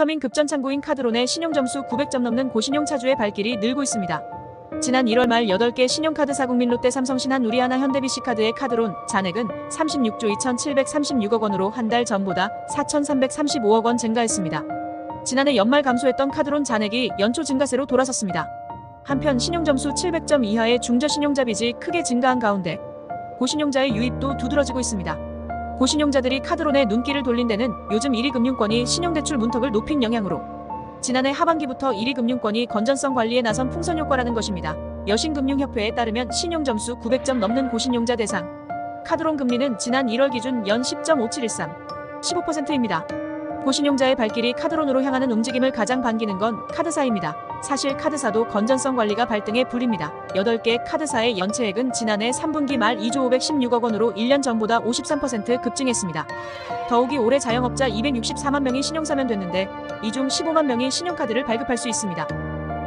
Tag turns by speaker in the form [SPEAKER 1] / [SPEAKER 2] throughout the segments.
[SPEAKER 1] 서민 급전창고인 카드론의 신용점수 900점 넘는 고신용 차주의 발길이 늘고 있습니다. 지난 1월 말 8개 신용카드 사 국민 롯데 삼성 신한 우리하나 현대비씨 카드의 카드론 잔액은 36조 2,736억 원으로 한 달 전보다 4,335억 원 증가했습니다. 지난해 연말 감소했던 카드론 잔액이 연초 증가세로 돌아섰습니다. 한편 신용점수 700점 이하의 중저신용자 빚이 크게 증가한 가운데 고신용자의 유입도 두드러지고 있습니다. 고신용자들이 카드론에 눈길을 돌린 데는 요즘 1위 금융권이 신용대출 문턱을 높인 영향으로 지난해 하반기부터 1위 금융권이 건전성 관리에 나선 풍선 효과라는 것입니다. 여신금융협회에 따르면 신용점수 900점 넘는 고신용자 대상 카드론 금리는 지난 1월 기준 연 10.5713 15%입니다. 고신용자의 발길이 카드론으로 향하는 움직임을 가장 반기는 건 카드사입니다. 사실 카드사도 건전성 관리가 발등에 불입니다. 8개 카드사의 연체액은 지난해 3분기 말 2조 516억 원으로 1년 전보다 53% 급증했습니다. 더욱이 올해 자영업자 264만 명이 신용사면 됐는데 이 중 15만 명이 신용카드를 발급할 수 있습니다.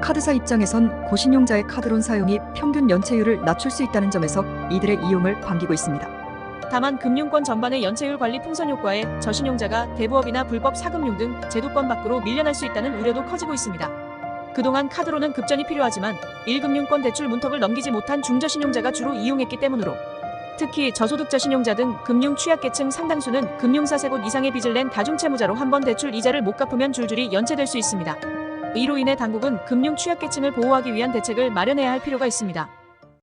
[SPEAKER 2] 카드사 입장에선 고신용자의 카드론 사용이 평균 연체율을 낮출 수 있다는 점에서 이들의 이용을 반기고 있습니다.
[SPEAKER 1] 다만 금융권 전반의 연체율 관리 풍선 효과에 저신용자가 대부업이나 불법 사금융 등 제도권 밖으로 밀려날 수 있다는 우려도 커지고 있습니다. 그동안 카드로는 급전이 필요하지만 1금융권 대출 문턱을 넘기지 못한 중저신용자가 주로 이용했기 때문으로 특히 저소득 저신용자 등 금융 취약계층 상당수는 금융사 세 곳 이상의 빚을 낸 다중채무자로 한 번 대출 이자를 못 갚으면 줄줄이 연체될 수 있습니다. 이로 인해 당국은 금융 취약계층을 보호하기 위한 대책을 마련해야 할 필요가 있습니다.